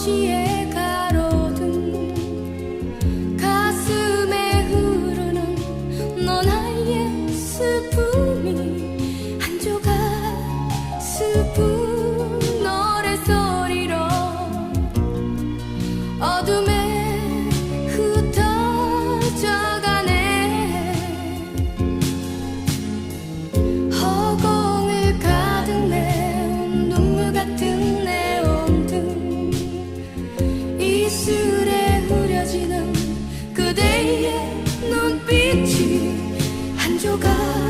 도시의 가로등 가슴에 흐르는 너 나의 슬픔이 한 조각 슬픔 노래소리로 어둠 술에 흐려지는 그대의 눈빛이 한 조각.